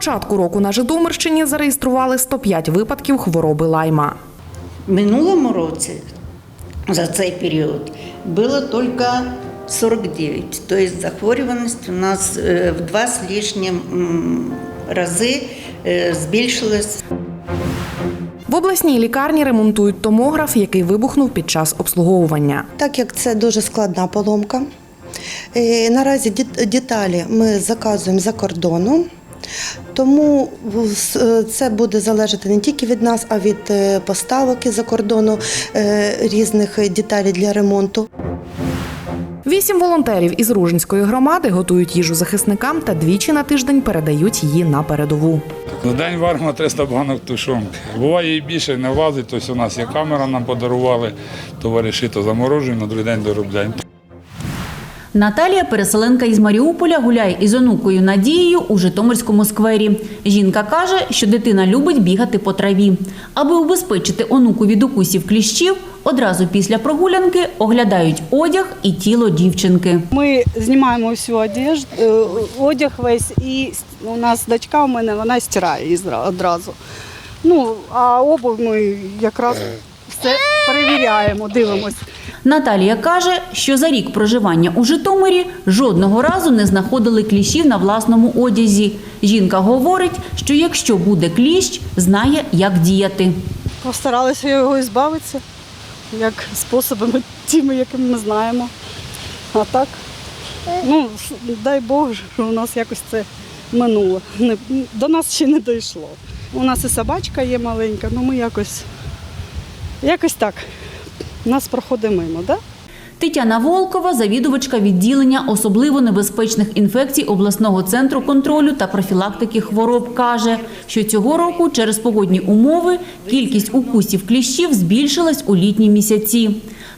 початку року на Житомирщині зареєстрували 105 випадків хвороби лайма. Минулому році за цей період було тільки 49. Тобто захворюваність у нас е, в два з лишнім рази е, збільшилась. В обласній лікарні ремонтують томограф, який вибухнув під час обслуговування. Так як це дуже складна поломка. е, Наразі деталі ми заказуємо за кордону, тому е, це буде залежати не тільки від нас, а від е, поставок із-за кордону е, різних деталей для ремонту. Вісім волонтерів із Ружинської громади готують їжу захисникам та двічі на тиждень передають її на передову. На день варимо 300 банок тушонки. Буває і більше не влазить, тобто у нас є камера, нам подарували, товариші то заморожуємо, на другий день доробляємо. Наталія, переселенка із Маріуполя, гуляє із онукою Надією у Житомирському сквері. Жінка каже, що дитина любить бігати по траві. Аби убезпечити онуку від укусів кліщів, одразу після прогулянки оглядають одяг і тіло дівчинки. Ми знімаємо всю одежду, е, одяг весь, і у нас дочка у мене вона стирає одразу. Ну, а обув ми якраз все перевіряємо, дивимося. Наталія каже, що за рік проживання у Житомирі жодного разу не знаходили кліщів на власному одязі. Жінка говорить, що якщо буде кліщ, знає, як діяти. Постаралися його збавитися, як способами тими, якими ми знаємо. А так, ну, дай Бог, що у нас якось це минуло. До нас ще не дійшло. У нас і собачка є маленька, ну ми якось, якось так. Нас проходить мимо, так? Тетяна Волкова, завідувачка відділення особливо небезпечних інфекцій обласного центру контролю та профілактики хвороб, каже, що цього року через погодні умови кількість укусів кліщів збільшилась у літні місяці.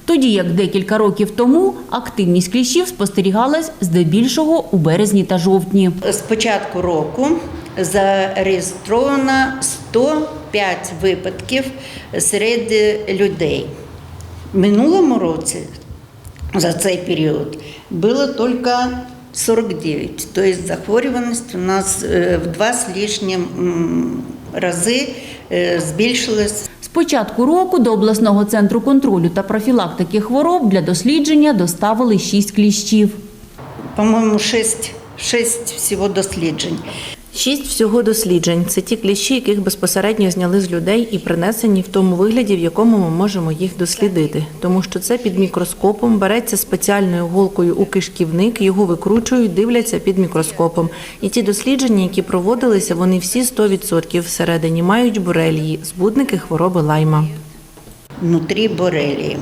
Тоді як декілька років тому активність кліщів спостерігалась здебільшого у березні та жовтні. З початку року зареєстровано 105 випадків серед людей. Минулому році за цей період було тільки 49. Тобто захворюваність у нас е, в два з лишнім рази е, збільшилась. З початку року до обласного центру контролю та профілактики хвороб для дослідження доставили шість кліщів. По-моєму, 6, 6 всього досліджень. Шість всього досліджень це ті кліщі, яких безпосередньо зняли з людей і принесені в тому вигляді, в якому ми можемо їх дослідити. Тому що це під мікроскопом береться спеціальною голкою у кишківник, його викручують, дивляться під мікроскопом. І ті дослідження, які проводилися, вони всі 100% всередині мають борелії, збудники хвороби лайма. Внутрі борелії.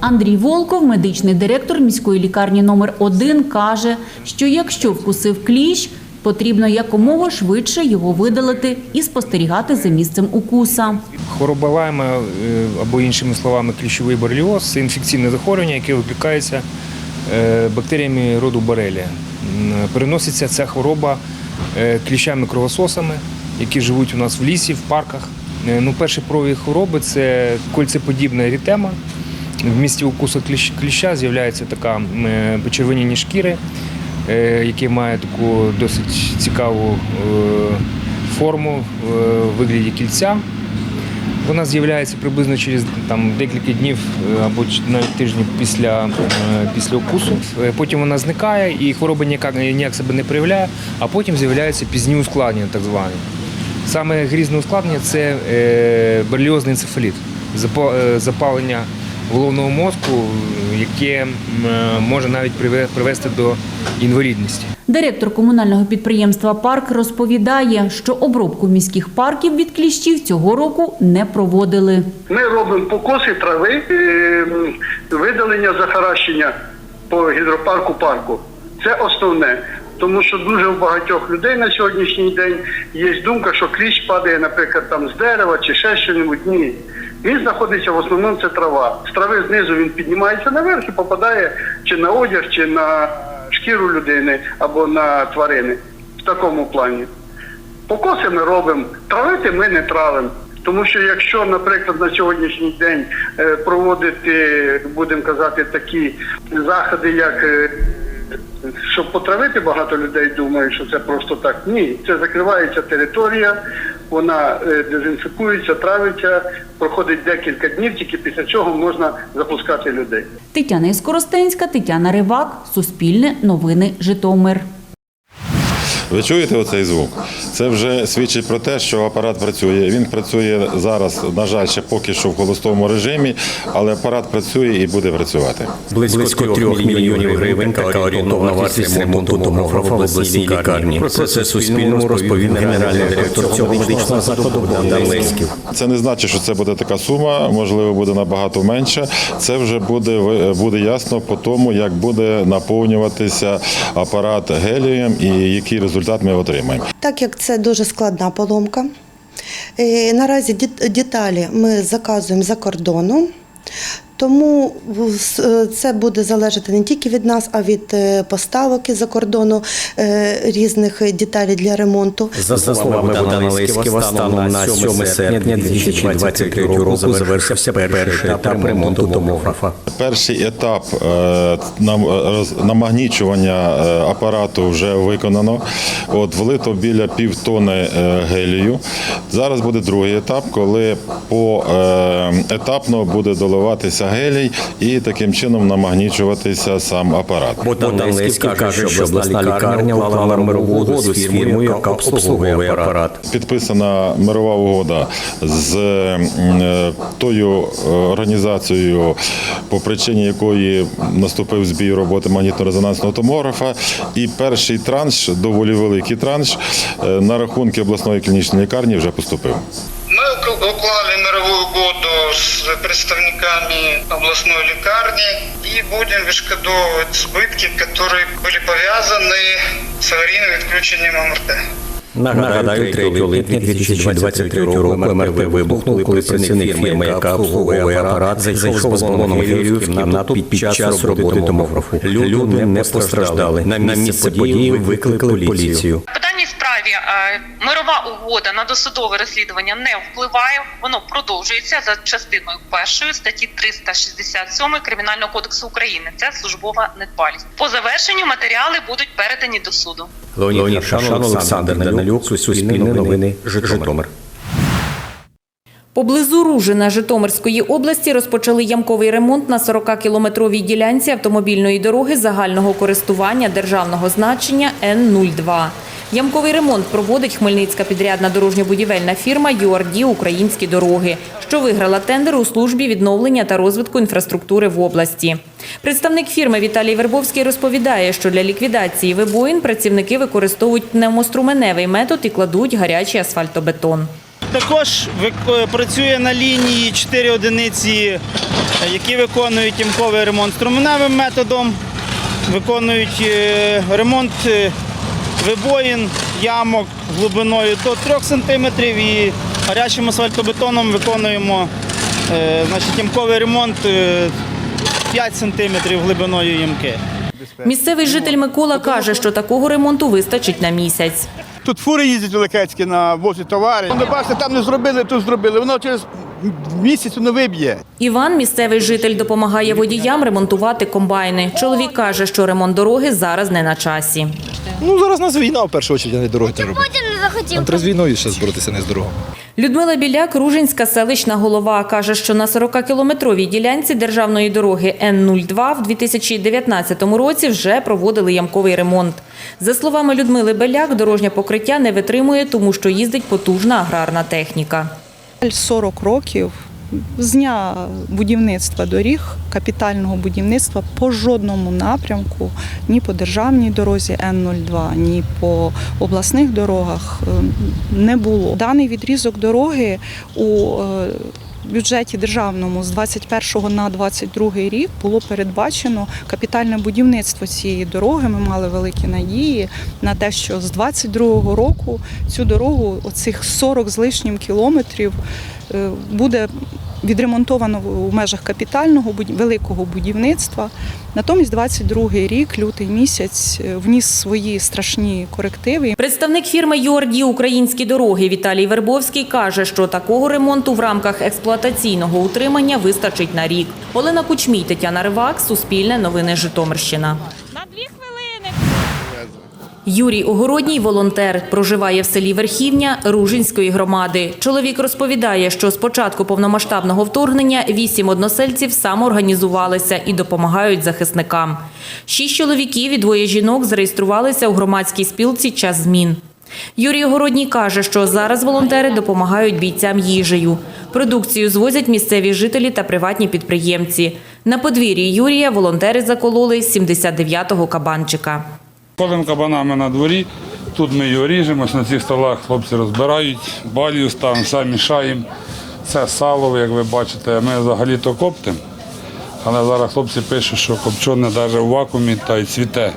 Андрій Волков, медичний директор міської лікарні номер 1 каже, що якщо вкусив кліщ, потрібно якомога швидше його видалити і спостерігати за місцем укуса. Хвороба лайма, е, або іншими словами, кліщовий бореліоз це інфекційне захворювання, яке викликається е, бактеріями роду борелія. Переноситься ця хвороба е, кліщами-кровососами, які живуть у нас в лісі, в парках. Ну, перший прояв хвороби це кольцеподібна ерітема. В місті укусу кліща з'являється така почервоніння шкіри, е, яке має таку досить цікаву е, форму е, в вигляді кільця. Вона з'являється приблизно через там, декілька днів е, або навіть тижнів після, е, після укусу. Е, Потім вона зникає і хвороба ніяк, ніяк себе не проявляє, а потім з'являються пізні ускладнення, так звані. Саме грізне ускладнення це е, бореліозний енцефаліт, е, запалення головного мозку, яке може навіть приве- привести до інвалідності. Директор комунального підприємства Парк розповідає, що обробку міських парків від кліщів цього року не проводили. Ми робимо покоси трави, е, видалення захаращення по гідропарку парку. Це основне. Тому що дуже у багатьох людей на сьогоднішній день є думка, що кліщ падає, наприклад, там з дерева чи ще щось. Ні. Він знаходиться в основному це трава. З трави знизу він піднімається наверх і попадає чи на одяг, чи на шкіру людини або на тварини. В такому плані. Покоси ми робимо, травити ми не травимо. Тому що якщо, наприклад, на сьогоднішній день е, проводити, будемо казати, такі заходи, як е, щоб потравити багато людей, думають, що це просто так. Ні, це закривається територія, вона е, дезінфікується, травиться, проходить декілька днів, тільки після чого можна запускати людей. Тетяна Іскоростенська, Тетяна Ривак, Суспільне, Новини, Житомир. Ви чуєте оцей звук? Це вже свідчить про те, що апарат працює. Він працює зараз, на жаль, ще поки що в холостому режимі, але апарат працює і буде працювати. Близько трьох мільйонів гривень така орієнтовна вартість ремонту томографа в обласній лікарні. Про це Суспільному розповів генеральний директор цього медичного закладу Богдан Леськів. Це не значить, що це буде така сума, можливо, буде набагато менше. Це вже буде, буде ясно по тому, як буде наповнюватися апарат гелієм і який результат ми отримаємо. Так як це дуже складна поломка, е, наразі деталі ми заказуємо за кордону. Тому е, це буде залежати не тільки від нас, а від е, поставок із-за кордону е, різних деталей для ремонту. За словами Богдана Леськіва, станом на 7 серпня 2023 року завершився перший етап ремонту томографа. Перший етап намагнічування апарату вже виконано. От влито біля півтони гелію. Зараз буде другий етап, коли по е, етапно буде доливатися гелій і таким чином намагнічуватися сам апарат. Богдан Леськів каже, що обласна лікарня уклала мирову угоду з фірмою, яка обслуговує апарат. Підписана мирова угода з е, тою е, організацією, по причині якої наступив збій роботи магнітно-резонансного томографа. І перший транш, доволі великий транш, е, на рахунки обласної клінічної лікарні вже поступив Мы ук- уклали мировую угоду с представниками областной лекарни и будем відшкодовувати збитки, которые были повязаны с аварийным відключенням МРТ. Нагадаю, 3 липня 2023 року МРТ вибухнув, коли працівник фірми, яка обслуговує апарат, зайшов з балоном гелію в кімнату під час роботи томографу. Люди не постраждали. На місце події викликали поліцію. В даній справі е, мирова угода на досудове розслідування не впливає. Воно продовжується за частиною першої статті 367 Кримінального кодексу України. Це службова недбалість. По завершенню матеріали будуть передані до суду. Леонід Шан, Олександр Данилюк, Суспільне новини, Житомир. Поблизу Ружина Житомирської області розпочали ямковий ремонт на 40-кілометровій ділянці автомобільної дороги загального користування державного значення Н-02. Ямковий ремонт проводить хмельницька підрядна дорожньо-будівельна фірма «ЮАРДі Українські дороги», що виграла тендер у службі відновлення та розвитку інфраструктури в області. Представник фірми Віталій Вербовський розповідає, що для ліквідації вибоїн працівники використовують пневмоструменевий метод і кладуть гарячий асфальтобетон. Також працює на лінії 4 одиниці, е, які виконують ямковий ремонт струменевим методом, виконують е, ремонт е, вибоїн, ямок глибиною до 3 см і гарячим асфальтобетоном виконуємо е, значить, ямковий ремонт е, 5 см глибиною ямки. Місцевий житель Микола каже, що такого ремонту вистачить на місяць. Тут фури їздять великецькі на возі товари. Ну, бачите, там не зробили, тут зробили. Воно через місяць воно виб'є. Іван, місцевий житель, допомагає водіям ремонтувати комбайни. Чоловік каже, що ремонт дороги зараз не на часі. Ну зараз нас війна в першу чергу, а не дороги треба робити. не захотів. Нам треба з війною ще боротися, не з дорогою. Людмила Біляк, Ружинська селищна голова, каже, що на 40-кілометровій ділянці державної дороги Н-02 в 2019 році вже проводили ямковий ремонт. За словами Людмили Беляк, дорожнє покриття не витримує, тому що їздить потужна аграрна техніка. 40 років з дня будівництва доріг, капітального будівництва по жодному напрямку, ні по державній дорозі Н-02, ні по обласних дорогах е, не було. Даний відрізок дороги у е, бюджеті державному з 21 на 22 рік було передбачено капітальне будівництво цієї дороги. Ми мали великі надії на те, що з 22 року цю дорогу, оцих 40 з лишнім кілометрів, е, буде відремонтовано в- межах капітального великого будівництва. Натомість 22 рік, лютий місяць, е, вніс свої страшні корективи. Представник фірми «ЮАРДі Українські дороги Віталій Вербовський каже, що такого ремонту в рамках експлуатаційного утримання вистачить на рік. Олена Кучмій, Тетяна Ривак, Суспільне новини Житомирщина. Юрій Огородній волонтер, проживає в селі Верхівня Ружинської громади. Чоловік розповідає, що з початку повномасштабного вторгнення вісім односельців самоорганізувалися і допомагають захисникам. Шість чоловіків і двоє жінок зареєструвалися у громадській спілці «Час змін». Юрій Огородній каже, що зараз волонтери допомагають бійцям їжею. Продукцію звозять місцеві жителі та приватні підприємці. На подвір'ї Юрія волонтери закололи 79-го кабанчика. Колем кабанами на дворі, тут ми його ріжемо, на цих столах хлопці розбирають, балію ставимо, самі мішаємо. Це сало, як ви бачите, ми взагалі-то коптимо. Але зараз хлопці пишуть, що копчене навіть у вакуумі та й цвіте.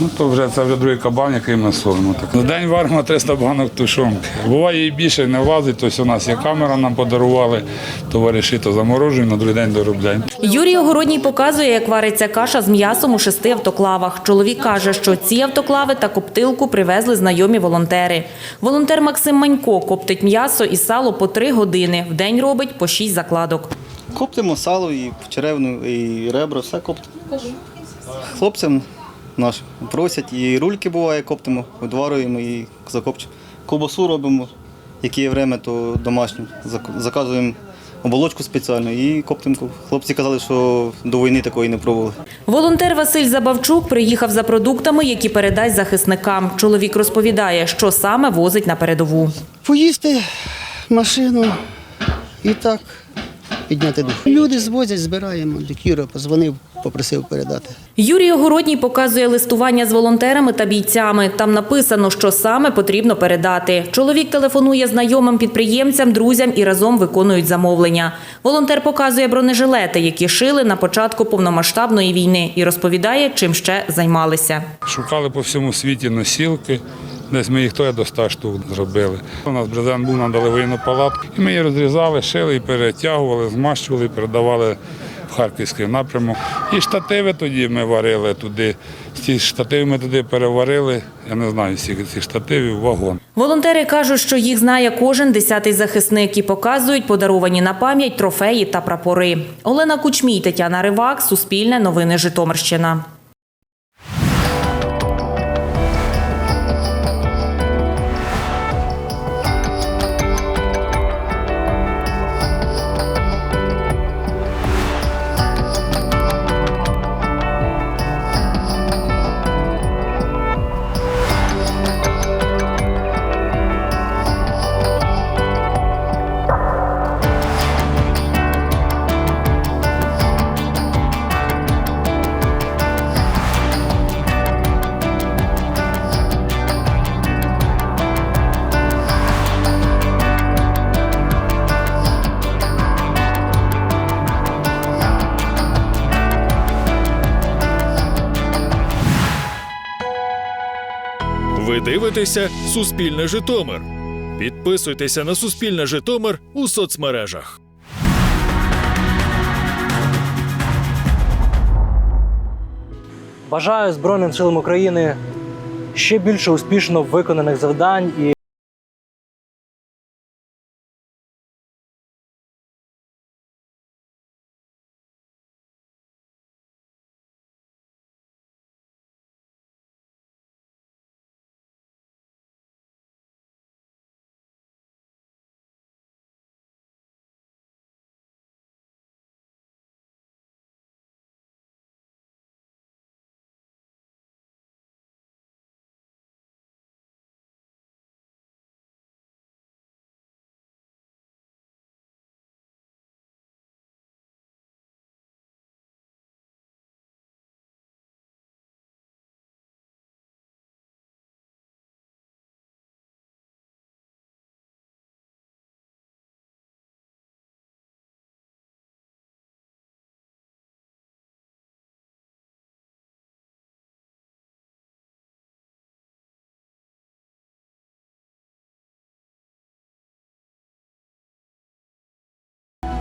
Ну, то вже це вже другий кабан, який ми солимо. Так. На день варимо 300 банок тушонки. Буває і більше не влазить, тобто у нас є камера, нам подарували, товариші то заморожуємо, на другий день доробляємо. Юрій Огородній показує, як вариться каша з м'ясом у шести автоклавах. Чоловік каже, що ці автоклави та коптилку привезли знайомі волонтери. Волонтер Максим Манько коптить м'ясо і сало по три години. В день робить по шість закладок. Коптимо сало, і черевну, і ребра, все коптимо. Хлопцям нашим просять, і рульки буває, коптимо, відварюємо і закопчимо. Ковбасу робимо, яке є время, то домашню. Зак- Заказуємо оболочку спеціальну і коптимо. Хлопці казали, що до війни такої не пробували. Волонтер Василь Забавчук приїхав за продуктами, які передасть захисникам. Чоловік розповідає, що саме возить на передову. Поїсти машину і так підняти дух. Люди звозять, збираємо. Кіра позвонив, попросив передати. Юрій Огородній показує листування з волонтерами та бійцями. Там написано, що саме потрібно передати. Чоловік телефонує знайомим підприємцям, друзям і разом виконують замовлення. Волонтер показує бронежилети, які шили на початку повномасштабної війни, і розповідає, чим ще займалися. Шукали по всьому світі носілки. Десь ми їх то до 100 штук зробили. У нас брезент був, нам дали воєнну палатку. І ми її розрізали, шили і перетягували, змащували, і передавали Харківський напрямок. І штативи тоді ми варили туди. Ці штативи ми туди переварили. Я не знаю, всіх цих штативів, вагон. Волонтери кажуть, що їх знає кожен десятий захисник і показують подаровані на пам'ять трофеї та прапори. Олена Кучмій, Тетяна Ривак, Суспільне новини Житомирщина. Дивитеся Суспільне Житомир. Підписуйтеся на Суспільне Житомир у соцмережах. Бажаю Збройним силам України ще більше успішно виконаних завдань і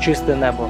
чисте небо.